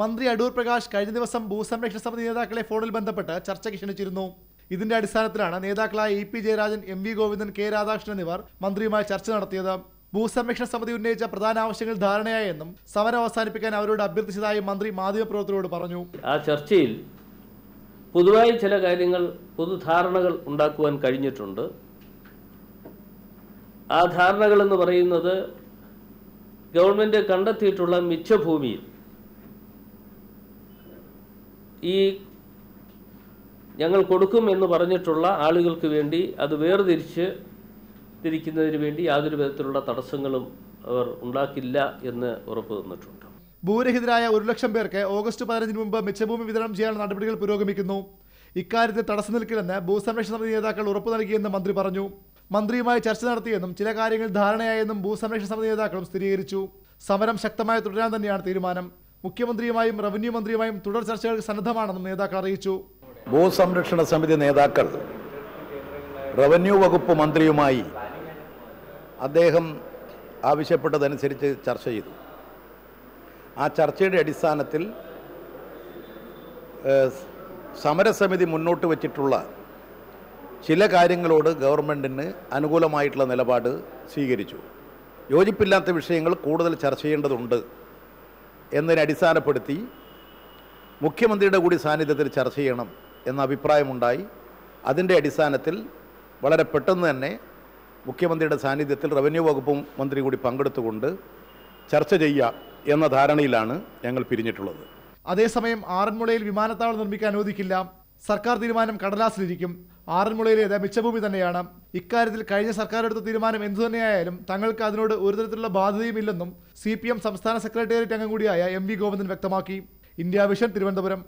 മന്ത്രി അടൂർ പ്രകാശ് കഴിഞ്ഞ ദിവസം ഭൂസംരക്ഷണ സമിതി നേതാക്കളെ ഫോണിൽ ബന്ധപ്പെട്ട് ചർച്ചയ്ക്ക് ക്ഷണിച്ചിരുന്നു. ഇതിന്റെ അടിസ്ഥാനത്തിലാണ് നേതാക്കളായ E P Jayarajan M V Govindan K Radhakrishnan എന്നിവർ മന്ത്രിയുമായി ചർച്ച നടത്തിയത്. ഭൂസംരക്ഷണ സമിതി ഉന്നയിച്ച പ്രധാന ആവശ്യങ്ങൾ ധാരണയായെന്നും സമരം അവസാനിപ്പിക്കാൻ അവരോട് അഭ്യർത്ഥിച്ചതായും മന്ത്രി മാധ്യമപ്രവർത്തകരോട് പറഞ്ഞു. ആ ചർച്ചയിൽ പൊതുവായി ചില കാര്യങ്ങൾ പൊതുധാരണകൾ ഉണ്ടാക്കുവാൻ കഴിഞ്ഞിട്ടുണ്ട്. ആ ധാരണകൾ എന്ന് പറയുന്നത് ഗവൺമെന്റ് കണ്ടെത്തിയിട്ടുള്ള മിച്ചഭൂമിയിൽ ഈ ഞങ്ങൾ കൊടുക്കും എന്ന് പറഞ്ഞിട്ടുള്ള ആളുകൾക്ക് വേണ്ടി അത് വേർതിരിച്ച് തിരിക്കുന്നതിന് വേണ്ടി യാതൊരു വിധത്തിലുള്ള തടസ്സങ്ങളും അവർ ഉണ്ടാക്കില്ല എന്ന് ഉറപ്പ് തന്നിട്ടുണ്ട്. ഭൂരഹിതരായ ഒരു ലക്ഷം പേർക്ക് ഓഗസ്റ്റ് പതിനഞ്ചിന് മുമ്പ് മിച്ചഭൂമി വിതരണം ചെയ്യാനുള്ള നടപടികൾ പുരോഗമിക്കുന്നു. ഇക്കാര്യത്തിൽ തടസ്സം നിൽക്കില്ലെന്ന് ഭൂസംരക്ഷണ സമിതി നേതാക്കൾ ഉറപ്പു നൽകിയെന്ന് മന്ത്രി പറഞ്ഞു. മന്ത്രിയുമായി ചർച്ച നടത്തിയെന്നും ചില കാര്യങ്ങൾ ധാരണയായെന്നും ഭൂസംരക്ഷണ സമിതി നേതാക്കളും സ്ഥിരീകരിച്ചു. സമരം ശക്തമായി തുടരാൻ തന്നെയാണ് തീരുമാനം. മുഖ്യമന്ത്രിയുമായും റവന്യൂ മന്ത്രിയുമായും തുടർ ചർച്ചകൾക്ക് സന്നദ്ധമാണെന്നും നേതാക്കൾ അറിയിച്ചു. ഭൂസംരക്ഷണ സമിതി നേതാക്കൾ റവന്യൂ വകുപ്പ് മന്ത്രിയുമായി അദ്ദേഹം ആവശ്യപ്പെട്ടതനുസരിച്ച് ചർച്ച ചെയ്തു. ആ ചർച്ചയുടെ അടിസ്ഥാനത്തിൽ സമരസമിതി മുന്നോട്ട് വച്ചിട്ടുള്ള ചില കാര്യങ്ങളോട് ഗവൺമെന്റിന് അനുകൂലമായിട്ടുള്ള നിലപാട് സ്വീകരിച്ചു. യോജിപ്പില്ലാത്ത വിഷയങ്ങൾ കൂടുതൽ ചർച്ച ചെയ്യേണ്ടതുണ്ട്. എന്നതിനെ അടിസ്ഥാനപ്പെടുത്തി മുഖ്യമന്ത്രിയുടെ കൂടി സാന്നിധ്യത്തിൽ ചർച്ച ചെയ്യണം എന്ന അഭിപ്രായമുണ്ടായി. അതിന്റെ അടിസ്ഥാനത്തിൽ വളരെ പെട്ടെന്ന് തന്നെ മുഖ്യമന്ത്രിയുടെ സാന്നിധ്യത്തിൽ റവന്യൂ വകുപ്പ് മന്ത്രി കൂടി പങ്കെടുത്തുകൊണ്ട് ചർച്ച ചെയ്യുക എന്ന ധാരണയിലാണ് ഞങ്ങൾ പിരിഞ്ഞിട്ടുള്ളത്. അതേസമയം ആറന്മുളയിൽ വിമാനത്താവളം നിർമ്മിക്കാൻ അനുവദിക്കില്ല. സർക്കാർ തീരുമാനം കടലാസിലിരിക്കും. ആറന്മുളയിലേത് മിച്ചഭൂമി തന്നെയാണ്. ഇക്കാര്യത്തിൽ കഴിഞ്ഞ സർക്കാർ എടുത്ത തീരുമാനം എന്തുതന്നെയായാലും തങ്ങൾക്ക് അതിനോട് ഒരു തരത്തിലുള്ള ബാധ്യതയുമില്ലെന്നും സി പി എം സംസ്ഥാന സെക്രട്ടേറിയറ്റ് അംഗം കൂടിയായ എം വി ഗോവിന്ദൻ വ്യക്തമാക്കി. India vision Thiruvananthapuram.